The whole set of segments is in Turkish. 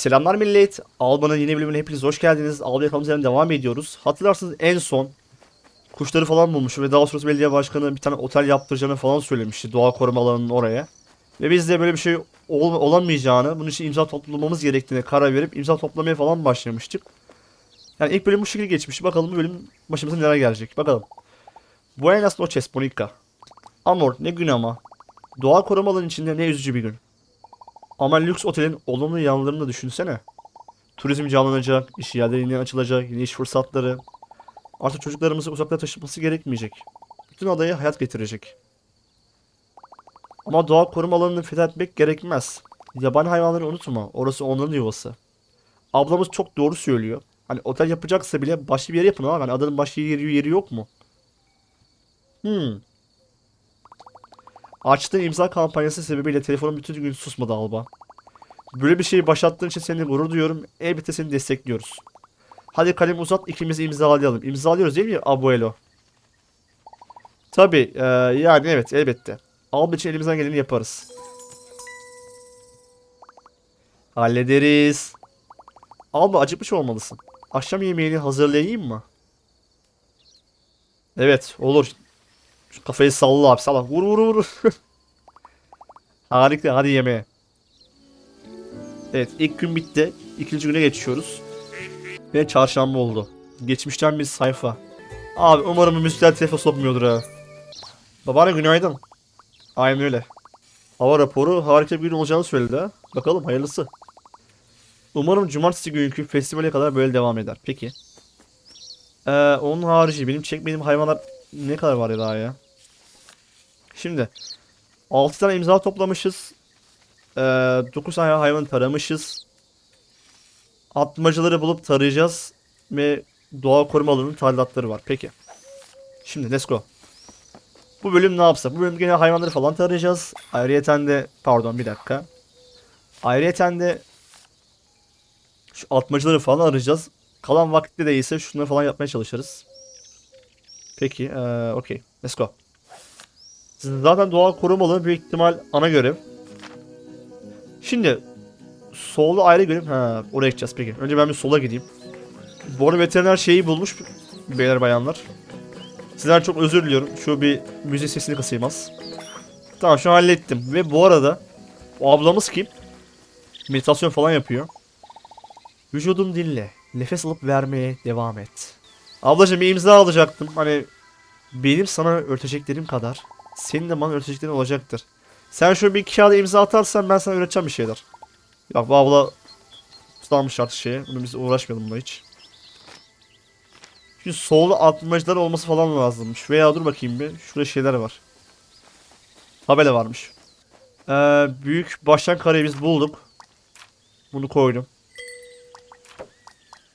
Selamlar millet. Alba'nın yeni bölümüne hepiniz hoş geldiniz. Alba yakalımızdan devam ediyoruz. Hatırlarsınız en son kuşları falan bulmuş ve daha sonrası belediye başkanı bir tane otel yaptıracağını falan söylemişti. Doğa koruma alanının oraya. Ve biz de böyle bir şey ol- olamayacağını, bunun için imza toplamamız gerektiğine karar verip imza toplamaya falan başlamıştık. Yani ilk bölüm bu şekilde geçmiş. Bakalım bu bölüm başımıza neler gelecek. Bakalım. Buenas noches Bonica. Amor ne gün ama. Doğa koruma alanının içinde ne üzücü bir gün. Ama lüks otelin olumlu yanlarını da düşünsene. Turizm canlanacak, iş yerleri açılacak, yeni iş fırsatları. Artık çocuklarımızı uzaklara taşıması gerekmeyecek. Bütün adaya hayat getirecek. Ama doğa koruma alanını fethetmek gerekmez. Yabani hayvanları unutma. Orası onların yuvası. Ablamız çok doğru söylüyor. Hani otel yapacaksa bile başka bir yere yapın ama. Yani adanın başka yeri, yeri yok mu? Hmm. Açtığı imza kampanyası sebebiyle telefonum bütün gün susmadı Alba. Böyle bir şeyi başlattığın için seninle gurur duyuyorum. Elbette seni destekliyoruz. Hadi kalem uzat ikimiz imzalayalım. İmzalıyoruz değil mi abuelo? Tabii eee, yani evet elbette. Alba için elimizden geleni yaparız. Hallederiz. Alba acıkmış olmalısın. Akşam yemeğini hazırlayayım mı? Evet olur. Şu kafayı salla abi salla. Vur vur vur. Harika hadi yemeğe. Evet ilk gün bitti. İkinci güne geçiyoruz. Ve çarşamba oldu. Geçmişten bir sayfa. Abi umarım müzikler telife sokmuyordur ha. Babaanne günaydın. Aynen öyle. Hava raporu harika bir gün olacağını söyledi. Bakalım hayırlısı. Umarım cumartesi günkü festivale kadar böyle devam eder. Peki. Ee, onun harici benim çekmediğim hayvanlar ne kadar var ya daha ya? Şimdi 6 tane imza toplamışız. Ee, 9 tane hayvan taramışız. Atmacıları bulup tarayacağız. Ve doğa koruma alanının talimatları var. Peki. Şimdi let's go. Bu bölüm ne yapsa? Bu bölüm gene hayvanları falan tarayacağız. Ayrıyeten de pardon bir dakika. Ayrıyeten de şu atmacıları falan arayacağız. Kalan vakitte de ise şunları falan yapmaya çalışırız. Peki, eee okey. Let's go. Zaten doğa korumalı büyük ihtimal ana görev. Şimdi solda ayrı görev. Ha, oraya gideceğiz peki. Önce ben bir sola gideyim. Bu arada veteriner şeyi bulmuş beyler bayanlar. Sizden çok özür diliyorum. Şu bir müzik sesini kısayım az. Tamam şu hallettim. Ve bu arada o ablamız kim? Meditasyon falan yapıyor. Vücudun dinle. Nefes alıp vermeye devam et. Ablacığım bir imza alacaktım. Hani benim sana öğreteceklerim kadar senin de bana öğreteceklerin olacaktır. Sen şöyle bir kağıda imza atarsan ben sana öğreteceğim bir şeyler. Bak bu abla tutanmış artık şeye. Bunu biz uğraşmayalım bununla hiç. Şu solda atmacılar olması falan lazımmış. Veya dur bakayım bir. Şurada şeyler var. Tabela varmış. Ee, büyük baştan kareyi biz bulduk. Bunu koydum.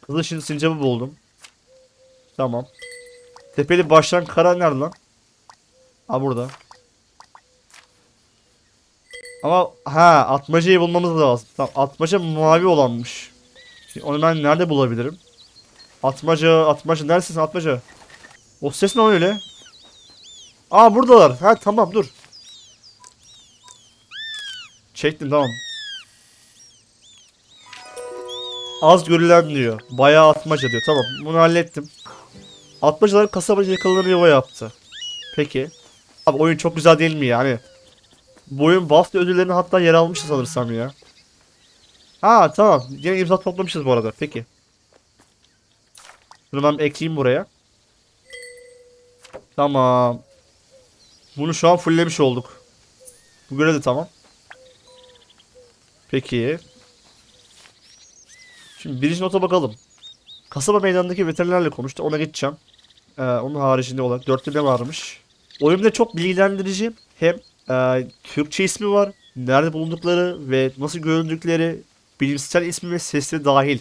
Kızıl şimdi sincabı buldum. Tamam. Tepeli baştan kara nerede lan? Ha burada. Ama ha atmacayı bulmamız lazım. Tamam atmaca mavi olanmış. Şimdi onu ben nerede bulabilirim? Atmaca, atmaca neredesin atmaca? O ses ne öyle? Aa buradalar. Ha tamam dur. Çektim tamam. Az görülen diyor. Bayağı atmaca diyor. Tamam bunu hallettim. Atmacalar kasabacı yakalarını yuva yaptı. Peki. Abi oyun çok güzel değil mi yani? Bu oyun BAFTA ödüllerine hatta yer almış sanırsam ya. Ha tamam. Yine imza toplamışız bu arada. Peki. Bunu ben ekleyeyim buraya. Tamam. Bunu şu an fulllemiş olduk. Bu göre de tamam. Peki. Şimdi birinci nota bakalım. Kasaba meydanındaki veterinerle konuştu. Ona gideceğim. Ee, onun haricinde olarak dörtlü ne varmış. Oyunda çok bilgilendirici. Hem e, Türkçe ismi var. Nerede bulundukları ve nasıl göründükleri, bilimsel ismi ve sesleri dahil.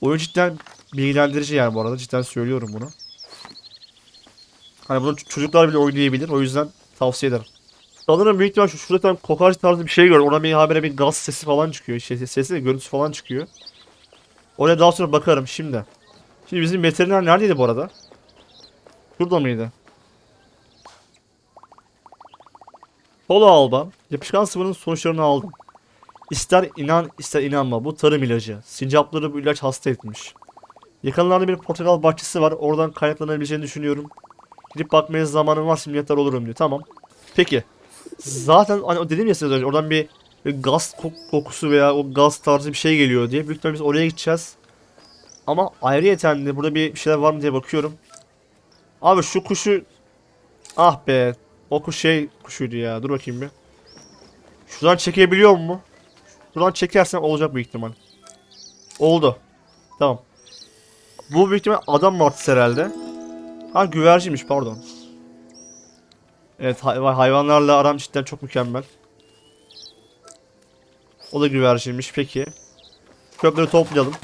Oyun cidden bilgilendirici yani bu arada. Cidden söylüyorum bunu. Hani bunu çocuklar bile oynayabilir. O yüzden tavsiye ederim. Sanırım büyük ihtimal şu şurada kokarca tarzı bir şey gördüm. Ona bir habere bir gaz sesi falan çıkıyor. Şey, sesi görüntüsü falan çıkıyor. Oraya daha sonra bakarım şimdi. Şimdi bizim veteriner neredeydi bu arada? Şurada mıydı? Polo alba. Yapışkan sıvının sonuçlarını aldım. İster inan ister inanma bu tarım ilacı. Sincapları bu ilaç hasta etmiş. Yakınlarda bir portakal bahçesi var. Oradan kaynaklanabileceğini düşünüyorum. Gidip bakmaya zamanım varsa minnettar olurum diyor. Tamam. Peki. Zaten hani dedim ya size önce oradan bir, gaz kok- kokusu veya o gaz tarzı bir şey geliyor diye. Büyük ihtimalle biz oraya gideceğiz. Ama ayrıyeten de burada bir şeyler var mı diye bakıyorum. Abi şu kuşu... Ah be. O kuş şey kuşuydu ya. Dur bakayım bir. Şuradan çekebiliyor mu? Şuradan çekersem olacak büyük ihtimal. Oldu. Tamam. Bu büyük ihtimal adam martısı herhalde. Ha güverciymiş pardon. Evet hay- hayvanlarla aram cidden çok mükemmel. O da güverciymiş peki. Çöpleri toplayalım.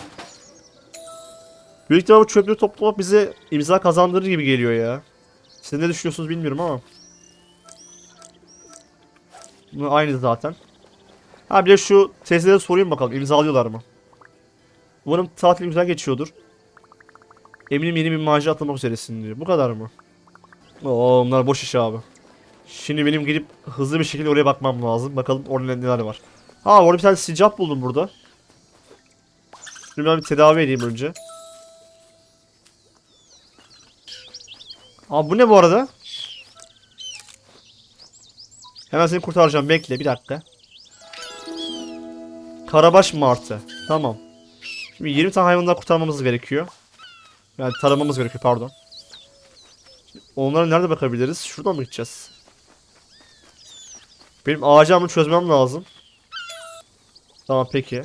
Büyük ihtimal bu çöpleri toplamak bize imza kazandırır gibi geliyor ya. Siz ne düşünüyorsunuz bilmiyorum ama. Bu aynı zaten. Ha bir de şu teyzelere sorayım bakalım imzalıyorlar mı? Umarım tatil güzel geçiyordur. Eminim yeni bir macera atlamak üzeresin diyor. Bu kadar mı? Oo onlar boş iş abi. Şimdi benim gidip hızlı bir şekilde oraya bakmam lazım. Bakalım orada neler var. Ha orada bir tane sincap buldum burada. Şimdi ben bir tedavi edeyim önce. Aa bu ne bu arada? Hemen seni kurtaracağım. Bekle bir dakika. Karabaş martı. Tamam. Şimdi 20 tane hayvan daha kurtarmamız gerekiyor. Yani taramamız gerekiyor pardon. Onlara nerede bakabiliriz? Şuradan mı gideceğiz? Benim ağacımı çözmem lazım. Tamam peki.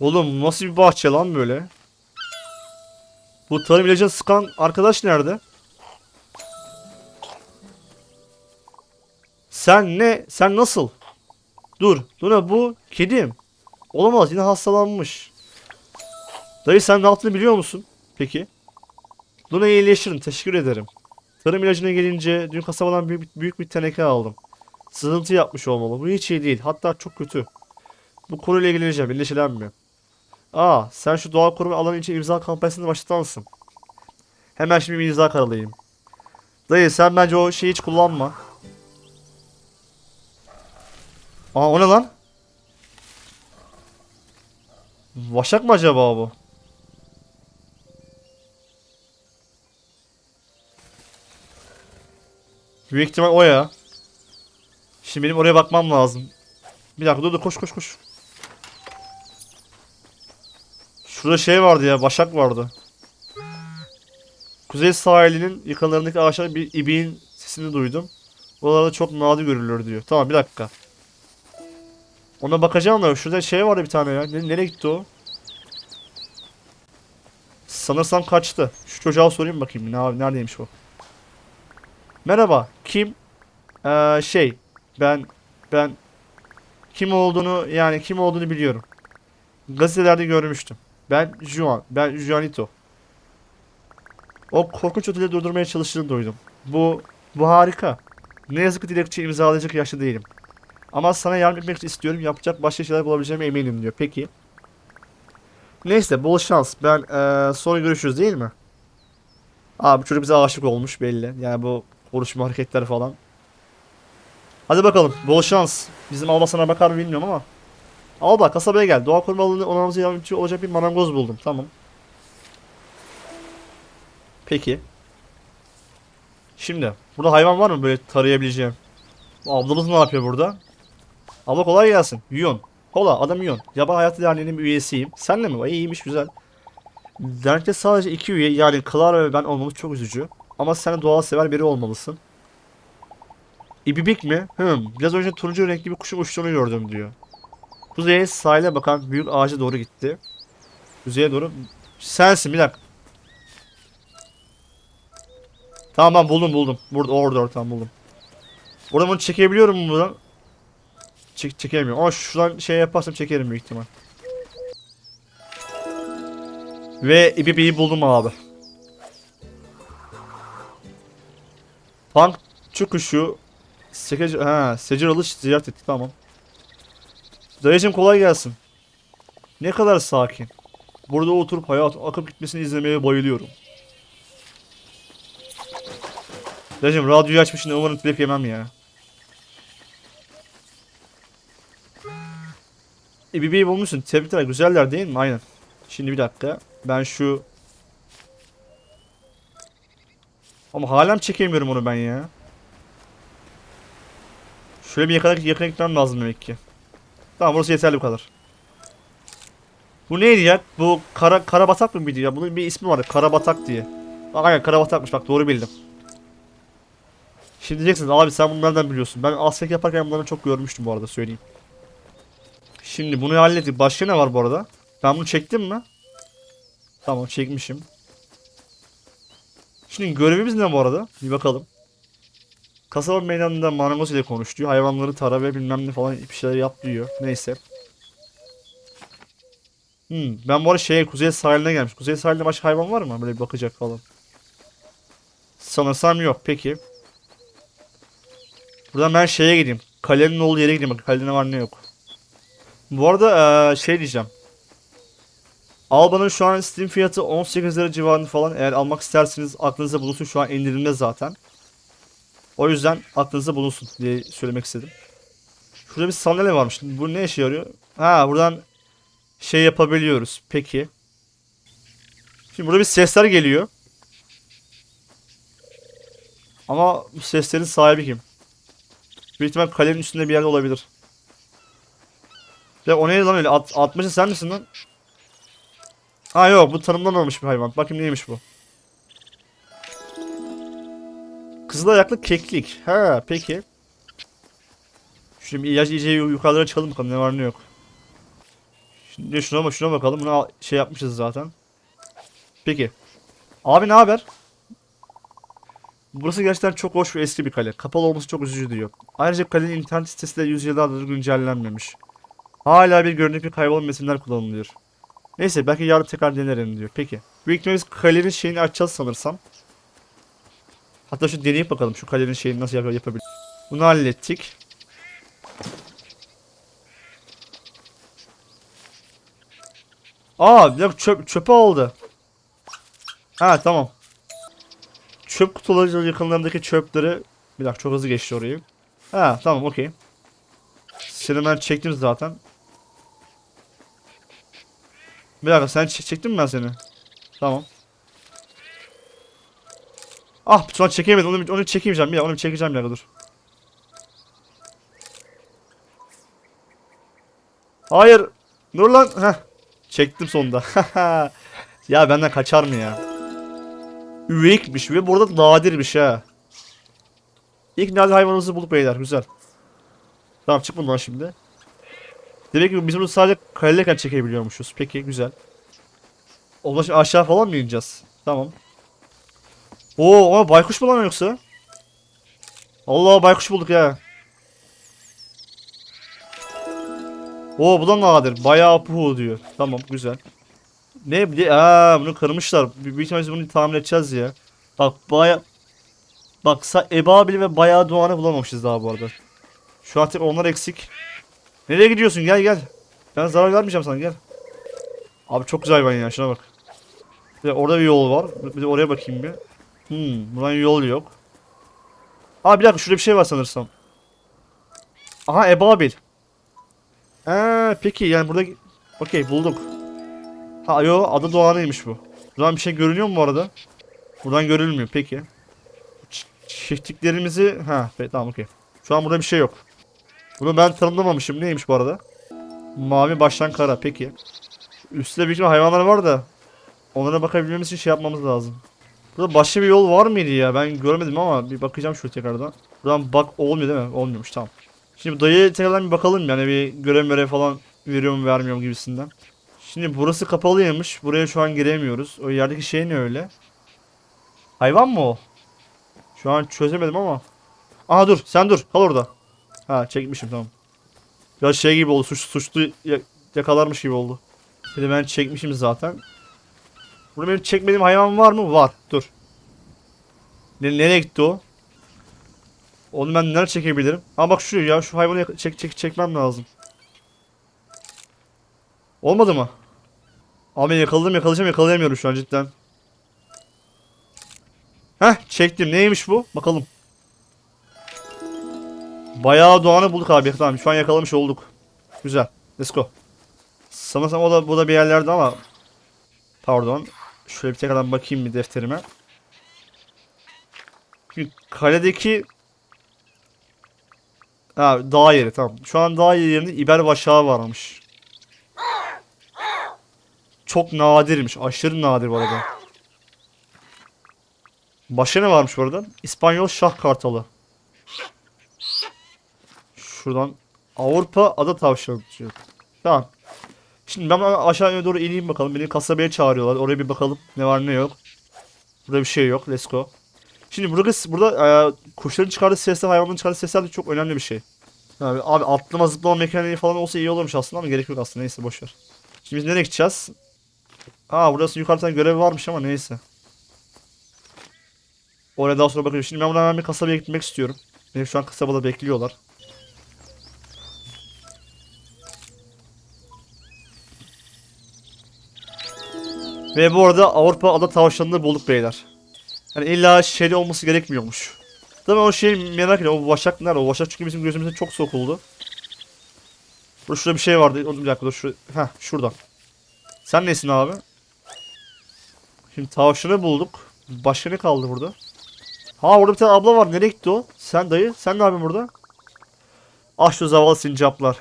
Oğlum nasıl bir bahçe lan böyle? Bu tarım ilacını sıkan arkadaş nerede? Sen ne? Sen nasıl? Dur. Ne bu? Kedim. Olamaz yine hastalanmış. Dayı sen ne yaptığını biliyor musun? Peki. Luna iyileşirin. Teşekkür ederim. Tarım ilacına gelince dün kasabadan büyük, büyük bir teneke aldım. Sızıntı yapmış olmalı. Bu hiç iyi değil. Hatta çok kötü. Bu konuyla ilgileneceğim. Endişelenme. Aa sen şu doğa koruma alanı için imza kampanyasını başlatansın. Hemen şimdi bir imza karalayayım. Dayı sen bence o şeyi hiç kullanma. Aa o ne lan? Vaşak mı acaba bu? Büyük ihtimal o ya. Şimdi benim oraya bakmam lazım. Bir dakika dur dur koş koş koş. Şurada şey vardı ya başak vardı. Kuzey sahilinin yakınlarındaki ağaçlar bir ibiğin sesini duydum. Buralarda çok nadir görülür diyor. Tamam bir dakika. Ona bakacağım da şurada şey vardı bir tane ya. Ne- nereye gitti o? Sanırsam kaçtı. Şu çocuğa sorayım bakayım. Ne abi neredeymiş o? Merhaba. Kim? Ee, şey. Ben ben kim olduğunu yani kim olduğunu biliyorum. Gazetelerde görmüştüm. Ben Juan. Ben Juanito. O korkunç oteli durdurmaya çalıştığını duydum. Bu bu harika. Ne yazık ki dilekçe imzalayacak yaşta değilim. Ama sana yardım etmek istiyorum. Yapacak başka şeyler bulabileceğime eminim diyor. Peki. Neyse bol şans. Ben eee sonra görüşürüz değil mi? Abi çocuk bize aşık olmuş belli. Yani bu konuşma hareketleri falan. Hadi bakalım. Bol şans. Bizim Alba sana bakar mı bilmiyorum ama. Alba kasabaya gel. Doğa koruma alanı onarımıza yardımcı olacak bir marangoz buldum. Tamam. Peki. Şimdi. Burada hayvan var mı böyle tarayabileceğim? Ablamız ne yapıyor burada? Abla kolay gelsin. Yuyon. Kola adam Yuyon. Yaban Hayatı Derneği'nin bir üyesiyim. Senle mi? Vay iyiymiş güzel. Dernekte sadece iki üye yani Clara ve ben olmamız çok üzücü. Ama sen doğal sever biri olmalısın. İbibik mi? Hım. Biraz önce turuncu renkli bir kuşun uçtuğunu gördüm diyor. Kuzeye sahile bakan büyük ağaca doğru gitti. Kuzeye doğru. Sensin bir dakika. Tamam buldum buldum. Burada orada tamam buldum. Oradan bunu çekebiliyorum mu buradan? Çek, çekemiyorum ama şuradan şey yaparsam çekerim büyük ihtimal. Ve İbibi'yi buldum abi. Punk çıkışı Sekec ha, Seciralı ziyaret etti tamam. Dayıcım kolay gelsin. Ne kadar sakin. Burada oturup hayat akıp gitmesini izlemeye bayılıyorum. Dayıcım radyoyu açmışsın umarım telif yemem ya. İbibi'yi bulmuşsun. Tebrikler. Güzeller değil mi? Aynen. Şimdi bir dakika. Ben şu... Ama halen çekemiyorum onu ben ya. Şöyle bir yakın, yakın gitmem lazım demek ki. Tamam burası yeterli bu kadar. Bu neydi ya? Bu kara karabatak mı mıydı ya? Bunun bir ismi vardı. Karabatak diye. Aynen karabatakmış bak doğru bildim. Şimdi diyeceksiniz abi sen bunu nereden biliyorsun? Ben askerlik yaparken bunları çok görmüştüm bu arada söyleyeyim. Şimdi bunu hallettik. Başka ne var bu arada? Ben bunu çektim mi? Tamam çekmişim. Şimdi görevimiz ne bu arada? Bir bakalım. Kasaba meydanında marangoz ile konuş diyor. Hayvanları tara ve bilmem ne falan bir şeyler yap diyor. Neyse. Hmm, ben bu arada şeye kuzey sahiline gelmiş. Kuzey sahilde başka hayvan var mı? Böyle bir bakacak falan. Sanırsam yok. Peki. Buradan ben şeye gideyim. Kalenin olduğu yere gideyim. Bakın kalede ne var ne yok. Bu arada eee, şey diyeceğim. Alba'nın şu an Steam fiyatı 18 lira civarında falan. Eğer almak isterseniz aklınızda bulunsun. Şu an indirimde zaten. O yüzden aklınızda bulunsun diye söylemek istedim. Şurada bir sandalye varmış. Bu ne işe yarıyor? Ha buradan şey yapabiliyoruz. Peki. Şimdi burada bir sesler geliyor. Ama bu seslerin sahibi kim? Büyük ihtimal kalenin üstünde bir yerde olabilir. Ya o neydi lan öyle? At, atmaca sen misin lan? Ha yok bu tanımlanmamış bir hayvan. Bakayım neymiş bu. Kızıl ayaklı keklik. Ha peki. Şimdi iyice, iyice yukarılara çıkalım bakalım ne var ne yok. Şimdi şuna bak şuna bakalım. Bunu al- şey yapmışız zaten. Peki. Abi ne haber? Burası gerçekten çok hoş ve eski bir kale. Kapalı olması çok üzücü diyor. Ayrıca kalenin internet sitesi de yüzyıllardır güncellenmemiş. Hala bir görünüklü kaybolan metinler kullanılıyor. Neyse belki yarın tekrar denerim diyor. Peki. Büyük ihtimalle biz kalenin şeyini açacağız sanırsam. Hatta şu deneyip bakalım şu kalenin şeyini nasıl yap yapabilir. Bunu hallettik. Aa bir dakika çöp, çöpe aldı. Ha tamam. Çöp kutuları yakınlarındaki çöpleri bir dakika çok hızlı geçti orayı. Ha tamam okey. Seni ben çektim zaten. Bir dakika sen çek- çektin mi ben seni? Tamam. Ah şu an çekemedim onu, onu çekemeyeceğim bir dakika onu çekeceğim bir dakika dur. Hayır. Dur lan. Heh. Çektim sonunda. ya benden kaçar mı ya? Üveyikmiş ve burada nadirmiş ha. İlk nadir hayvanımızı bulduk beyler. Güzel. Tamam çık bundan şimdi. Demek ki biz bunu sadece kaleleken çekebiliyormuşuz. Peki güzel. Şimdi aşağı falan mı ineceğiz? Tamam. Oo ama baykuş mu lan yoksa? Allah baykuş bulduk ya. Oo bu da nadir. Bayağı puhu diyor. Tamam güzel. Ne bir aa bunu kırmışlar. Bir ihtimalle bunu tamir edeceğiz ya. Bak baya Bak Ebabil ve bayağı doğanı bulamamışız daha bu arada. Şu an tek onlar eksik. Nereye gidiyorsun? Gel gel. Ben zarar vermeyeceğim sana gel. Abi çok güzel hayvan ya şuna bak. Bir de orada bir yol var. Bir de oraya bakayım bir. Hmm, buradan yol yok. Aa bir dakika şurada bir şey var sanırsam. Aha Ebabil. Eee peki yani burada okey bulduk. Ha yo adı Doğan'ıymış bu. Buradan bir şey görünüyor mu bu arada? Buradan görülmüyor peki. Çiftliklerimizi ha tamam okey. Şu an burada bir şey yok. Bunu ben tanımlamamışım. Neymiş bu arada? Mavi baştan kara peki. Üstte büyük hayvanlar var da onlara bakabilmemiz için şey yapmamız lazım. Burada başka bir yol var mıydı ya? Ben görmedim ama bir bakacağım şu tekrardan. Buradan bak olmuyor değil mi? Olmuyormuş tamam. Şimdi bu dayıya tekrardan bir bakalım yani bir görev görev falan veriyor mu vermiyor mu gibisinden. Şimdi burası kapalıymış. Buraya şu an giremiyoruz. O yerdeki şey ne öyle? Hayvan mı o? Şu an çözemedim ama. Aha dur sen dur kal orada. Ha çekmişim tamam. Ya şey gibi oldu suç, suçlu ya- yakalarmış gibi oldu. Bir de ben çekmişim zaten. Burada benim çekmediğim hayvan var mı? Var. Dur. Ne, nereye gitti o? Onu ben nerede çekebilirim? Ha bak şu ya şu hayvanı çek, çek, çekmem lazım. Olmadı mı? Abi yakaladım yakalayacağım yakalayamıyorum şu an cidden. Heh çektim neymiş bu? Bakalım. Bayağı doğanı bulduk abi tamam şu an yakalamış olduk. Güzel. Let's go. Sanırsam o da bu da bir yerlerde ama pardon. Şöyle bir tekrardan bakayım bir defterime. Şimdi kaledeki Ha dağ yeri tamam. Şu an dağ yerinde İber Vaşağı varmış. Çok nadirmiş. Aşırı nadir bu arada. Başka ne varmış bu arada? İspanyol şah kartalı. Şuradan Avrupa ada tavşanı diyor. Tamam. Şimdi ben aşağıya doğru ineyim bakalım. Beni kasabaya çağırıyorlar. Oraya bir bakalım. Ne var ne yok. Burada bir şey yok. Let's go. Şimdi burada, burada e, kuşların çıkardığı sesler, hayvanların çıkardığı sesler de çok önemli bir şey. Abi, abi atlama zıplama mekaniği falan olsa iyi olurmuş aslında ama gerek yok aslında. Neyse boşver. Şimdi biz nereye gideceğiz? Aa burası yukarıdan görev varmış ama neyse. Oraya daha sonra bakacağım. Şimdi ben buradan bir kasabaya gitmek istiyorum. Beni şu an kasabada bekliyorlar. Ve bu arada Avrupa ada tavşanını bulduk beyler. Yani illa şeyde olması gerekmiyormuş. Tabii o şey merak ediyorum. O vaşak nerede? O vaşak çünkü bizim gözümüze çok sokuldu. Burada şurada bir şey vardı. Dur bir dakika dur. Şu... Heh şurada. Sen nesin abi? Şimdi tavşanı bulduk. Başka ne kaldı burada? Ha orada bir tane abla var. Nereye gitti o? Sen dayı. Sen ne yapıyorsun burada? Ah şu zavallı sincaplar.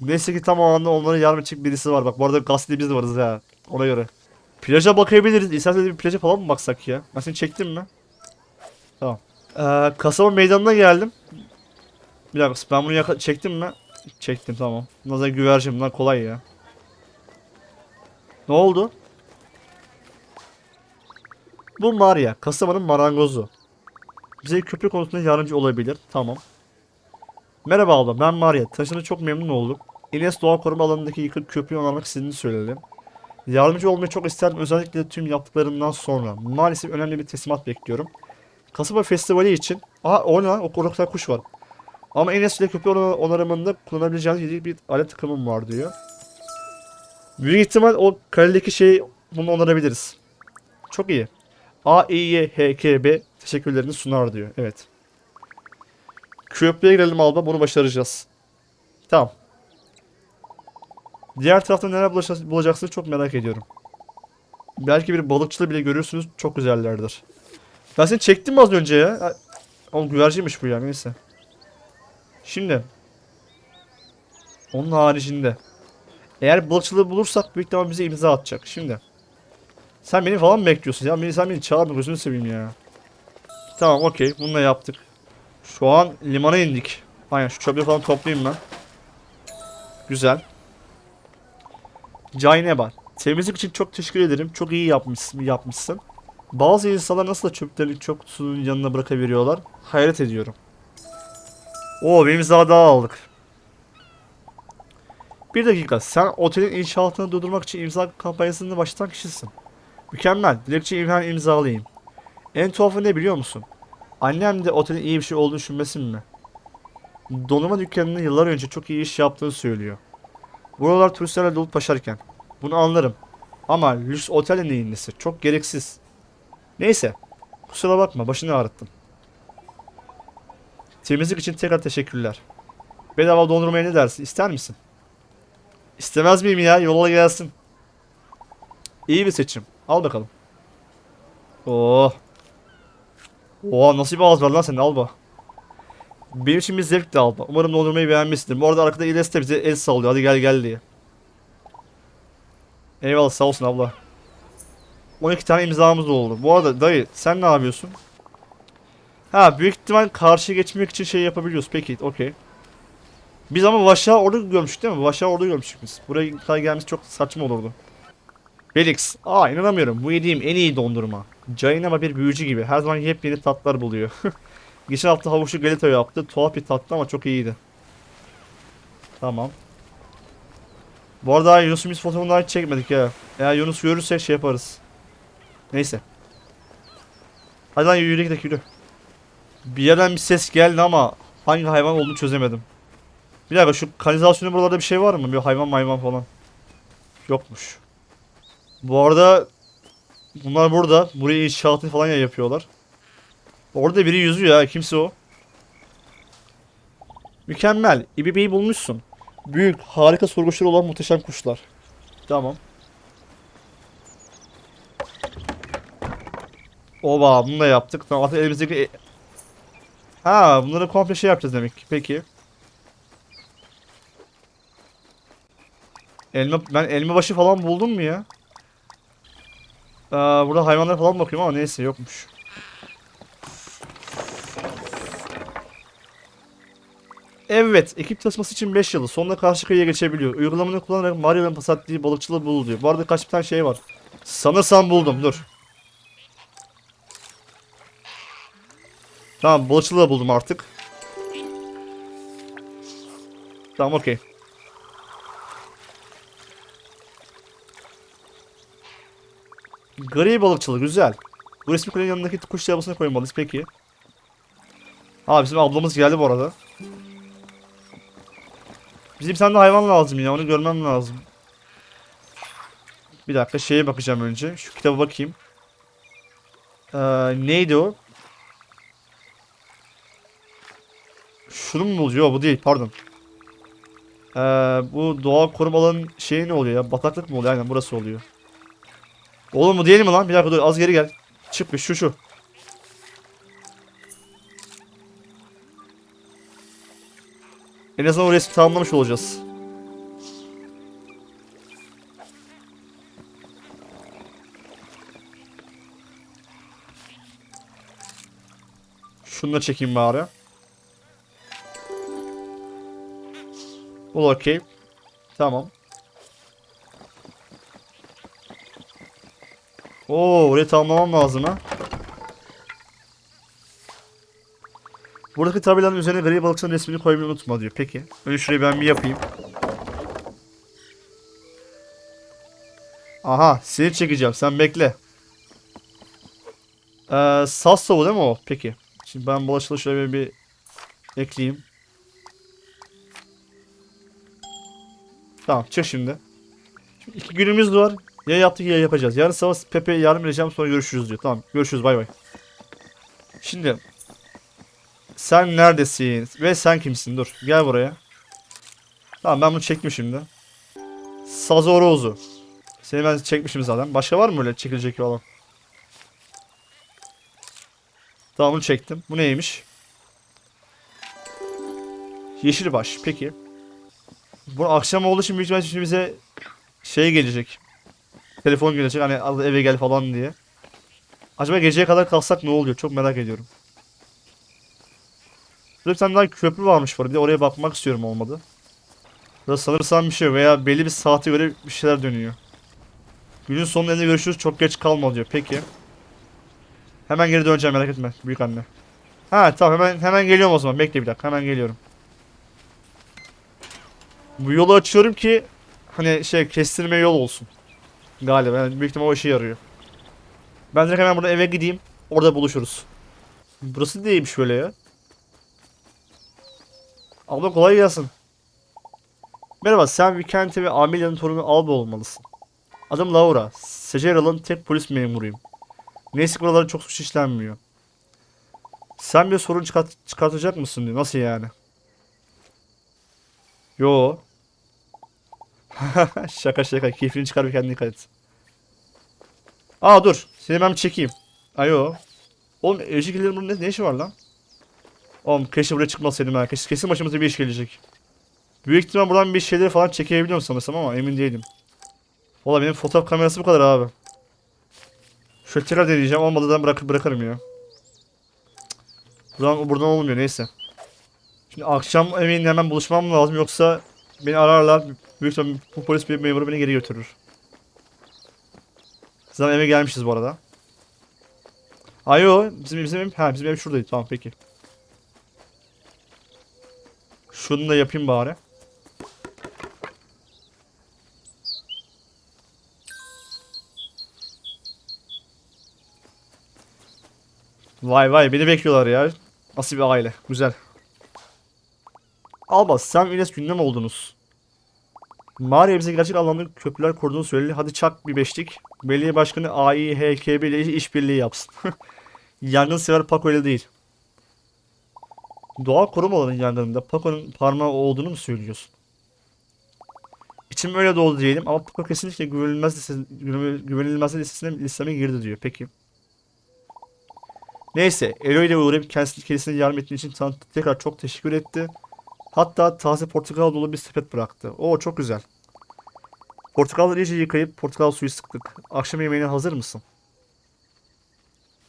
Neyse ki tam o anda onlara yardım edecek birisi var. Bak bu arada gazetede biz de varız ha. Ona göre. Plaja bakabiliriz. İsterseniz bir plaja falan mı baksak ya? Ben seni çektim mi? Tamam. Ee, kasaba meydanına geldim. Bir dakika ben bunu çektim mi? Çektim tamam. Nazar güvercin bunlar kolay ya. Ne oldu? Bu Maria, kasabanın marangozu. Bize köprü konusunda yardımcı olabilir. Tamam. Merhaba abla, ben Maria. Tanıştığımda çok memnun oldum. Ines Doğa Koruma alanındaki yıkık köprüyü onarmak istediğini söyledi. Yardımcı olmayı çok isterdim özellikle tüm yaptıklarından sonra. Maalesef önemli bir teslimat bekliyorum. Kasaba Festivali için... Aa o ne? O kadar kuş var. Ama ile köprü ona- onarımında kullanabileceğiniz bir alet takımım var diyor. Büyük ihtimal o kaledeki şeyi bunu onarabiliriz. Çok iyi. A, I, Y, H, K, B teşekkürlerini sunar diyor. Evet. Köprüye girelim Alba. Bunu başaracağız. Tamam. Diğer tarafta neler bulacaksınız çok merak ediyorum. Belki bir balıkçıda bile görürsünüz. Çok güzellerdir. Ben seni çektim az önce ya? Oğlum güverciymiş bu ya neyse. Şimdi. Onun haricinde. Eğer balıkçılığı bulursak büyük ihtimal bize imza atacak. Şimdi. Sen beni falan mı bekliyorsun ya? Beni, sen beni çağırma gözünü seveyim ya. Tamam okey. Bunu da yaptık. Şu an limana indik. Aynen şu çöpleri falan toplayayım ben. Güzel. Caynebar. Temizlik için çok teşekkür ederim. Çok iyi yapmışsın. yapmışsın. Bazı insanlar nasıl da çöpleri çöp kutusunun yanına bırakabiliyorlar. Hayret ediyorum. Oo bir imza daha aldık. Bir dakika. Sen otelin inşaatını durdurmak için imza kampanyasını başlatan kişisin. Mükemmel. Dilekçeyi hemen imzalayayım. En tuhafı ne biliyor musun? Annem de otelin iyi bir şey olduğunu düşünmesin mi? Donuma dükkanının yıllar önce çok iyi iş yaptığını söylüyor. Buralar turistlerle dolup taşarken. Bunu anlarım. Ama lüks otel neyin nesi? Çok gereksiz. Neyse. Kusura bakma başını ağrıttım. Temizlik için tekrar teşekkürler. Bedava dondurmaya ne dersin? İster misin? İstemez miyim ya? Yola gelsin. İyi bir seçim. Al bakalım. Oh. Oha nasıl bir ağız var lan senin Alba. Benim için bir zevkti Alba. Umarım dondurmayı beğenmişsindir. Bu arada arkada İlyas da bize el sallıyor. Hadi gel gel diye. Eyvallah sağ olsun abla. 12 tane imzamız oldu. Bu arada dayı sen ne yapıyorsun? Ha büyük ihtimal karşı geçmek için şey yapabiliyoruz. Peki okey. Biz ama Vaşa orada görmüştük değil mi? Vaşa orada görmüştük biz. Buraya kadar gelmemiz çok saçma olurdu. Felix. Aa inanamıyorum. Bu yediğim en iyi dondurma. Cain ama bir büyücü gibi. Her zaman yepyeni tatlar buluyor. Geçen hafta havuçlu galeta yaptı. Tuhaf bir tatlı ama çok iyiydi. Tamam. Bu arada Yunus'un biz fotoğrafını hiç çekmedik ya. Eğer Yunus görürsek şey yaparız. Neyse. Hadi lan yürü gidelim yürü. Bir yerden bir ses geldi ama hangi hayvan olduğunu çözemedim. Bir dakika şu kanalizasyonun buralarda bir şey var mı? Bir hayvan mayvan falan. Yokmuş. Bu arada bunlar burada. Buraya inşaatını falan ya yapıyorlar. Orada biri yüzüyor ha. Kimse o? Mükemmel. İbibeyi bulmuşsun. Büyük, harika sorguçları olan muhteşem kuşlar. Tamam. Oba bunu da yaptık. Tamam artık elimizdeki... e- Ha bunları komple şey yapacağız demek ki. Peki. Elma, ben elma başı falan buldum mu ya? Aa, burada hayvanlara falan bakıyorum ama neyse yokmuş. Evet, ekip tasması için 5 yılı. Sonunda karşı kıyıya geçebiliyor. Uygulamanı kullanarak Mario'nun pas ettiği balıkçılığı bul diyor. Bu arada kaç bir tane şey var. Sanırsam buldum, dur. Tamam, balıkçılığı buldum artık. Tamam, okey. Gri balıkçılığı, güzel. Bu resmi kulenin yanındaki kuş yavrusuna koymalıyız, peki. Aa bizim ablamız geldi bu arada. Bizim sende hayvan lazım ya onu görmem lazım. Bir dakika şeye bakacağım önce. Şu kitaba bakayım. Ee, neydi o? Şunu mu oluyor? Bu değil pardon. Ee, bu doğa korumaların şeyi ne oluyor ya? Bataklık mı oluyor? Aynen burası oluyor. Oğlum bu değil mi lan? Bir dakika dur az geri gel. Çık bir şu şu. En azından o resmi tamamlamış olacağız. Şunu da çekeyim bari. Bu okey. Tamam. Oo, orayı tamamlamam lazım ha. Buradaki tabelanın üzerine gri balıkçının resmini koymayı unutma diyor. Peki. Önce şurayı ben bir yapayım. Aha seni çekeceğim. Sen bekle. Ee, Sassovo değil mi o? Peki. Şimdi ben bulaşılı şöyle bir ekleyeyim. Tamam çık şimdi. Şimdi iki günümüz var. Ya yaptık ya yapacağız. Yarın sabah Pepe'ye yardım edeceğim sonra görüşürüz diyor. Tamam görüşürüz bay bay. Şimdi sen neredesin? Ve sen kimsin? Dur. Gel buraya. Tamam ben bunu çektim şimdi. Sazorozu. Seni ben çekmişim zaten. Başka var mı öyle çekilecek olan? Tamam bunu çektim. Bu neymiş? Yeşilbaş. Peki. Bu akşam olduğu için büyük ihtimalle şimdi bize şey gelecek. Telefon gelecek hani eve gel falan diye. Acaba geceye kadar kalsak ne oluyor? Çok merak ediyorum. Burada bir tane daha köprü varmış var. Bir de oraya bakmak istiyorum olmadı. Burada sanırsam bir şey veya belli bir saate göre bir şeyler dönüyor. Günün sonunda görüşürüz. Çok geç kalma diyor. Peki. Hemen geri döneceğim merak etme. Büyük anne. Ha tamam hemen hemen geliyorum o zaman. Bekle bir dakika. Hemen geliyorum. Bu yolu açıyorum ki hani şey kestirme yol olsun. Galiba. Yani büyük ihtimal o işe yarıyor. Ben direkt hemen burada eve gideyim. Orada buluşuruz. Burası değilmiş böyle ya. Abla kolay gelsin. Merhaba sen Vicente ve Amelia'nın torunu Alba olmalısın. Adım Laura. Seceral'ın tek polis memuruyum. Neyse buralarda çok suç işlenmiyor. Sen bir sorun çıkart çıkartacak mısın diyor. Nasıl yani? Yo. şaka şaka. Keyfini çıkar ve kendini et. Aa dur. Seni ben çekeyim. Ayo. Oğlum evciklerin bunun ne, ne işi var lan? Oğlum keşke buraya çıkmasaydım ha. Kesin, kesin başımıza bir iş gelecek. Büyük ihtimal buradan bir şeyleri falan çekebiliyorum sanırsam ama emin değilim. Valla benim fotoğraf kamerası bu kadar abi. Şöyle tekrar deneyeceğim. Olmadıdan bırak bırakırım ya. Buradan, buradan olmuyor neyse. Şimdi akşam eminim hemen buluşmam lazım yoksa beni ararlar. Büyük ihtimal bu polis bir memuru beni geri götürür. Zaten eve gelmişiz bu arada. Ayo bizim bizim ev, ha bizim ev şuradaydı tamam peki. Şunu da yapayım bari. Vay vay beni bekliyorlar ya. Nasıl bir aile. Güzel. Albas sen Enes gündem oldunuz. Maria bize gerçek anlamda köprüler kurduğunu söyledi. Hadi çak bir beşlik. Belediye başkanı AİHKB ile işbirliği yapsın. Yangın sever Paco ile değil. Doğa korumaların yangınında Paco'nun parmağı olduğunu mu söylüyorsun? İçim öyle doğdu diyelim ama Poco kesinlikle güvenilmez güven- güvenilmez listesine listeme girdi diyor. Peki. Neyse, Elo ile uğrayıp kendisine, kendisine yardım ettiği için sana tekrar çok teşekkür etti. Hatta taze portakal dolu bir sepet bıraktı. Oo çok güzel. Portakalları iyice yıkayıp portakal suyu sıktık. Akşam yemeğine hazır mısın?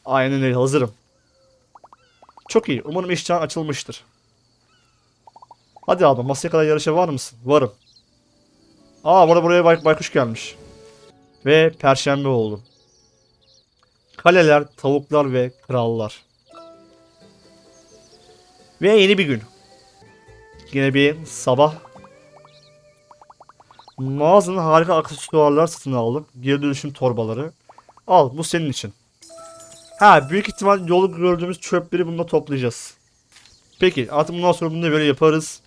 Aynen öyle hazırım. Çok iyi. Umarım işten açılmıştır. Hadi abi masaya kadar yarışa var mısın? Varım. Aa burada buraya bay- baykuş gelmiş. Ve perşembe oldu. Kaleler, tavuklar ve krallar. Ve yeni bir gün. Yine bir sabah. Mağazanın harika aksesuarlar satın aldım. Geri dönüşüm torbaları. Al bu senin için. Ha büyük ihtimal yolu gördüğümüz çöpleri bununla toplayacağız. Peki artık bundan sonra bunu da böyle yaparız.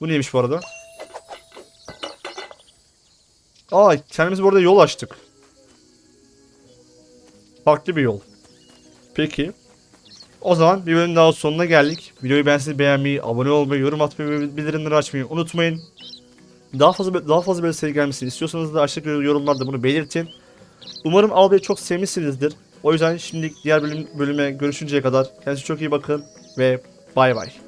Bu neymiş bu arada? Aa kendimiz bu arada yol açtık. Farklı bir yol. Peki. O zaman bir bölüm daha sonuna geldik. Videoyu beğenseniz beğenmeyi, abone olmayı, yorum atmayı bildirimleri açmayı unutmayın. Daha fazla daha fazla böyle seri gelmesini istiyorsanız da aşağıdaki yorumlarda bunu belirtin. Umarım Albay'ı çok sevmişsinizdir. O yüzden şimdi diğer bölüm, bölüme görüşünceye kadar kendinize çok iyi bakın ve bay bay.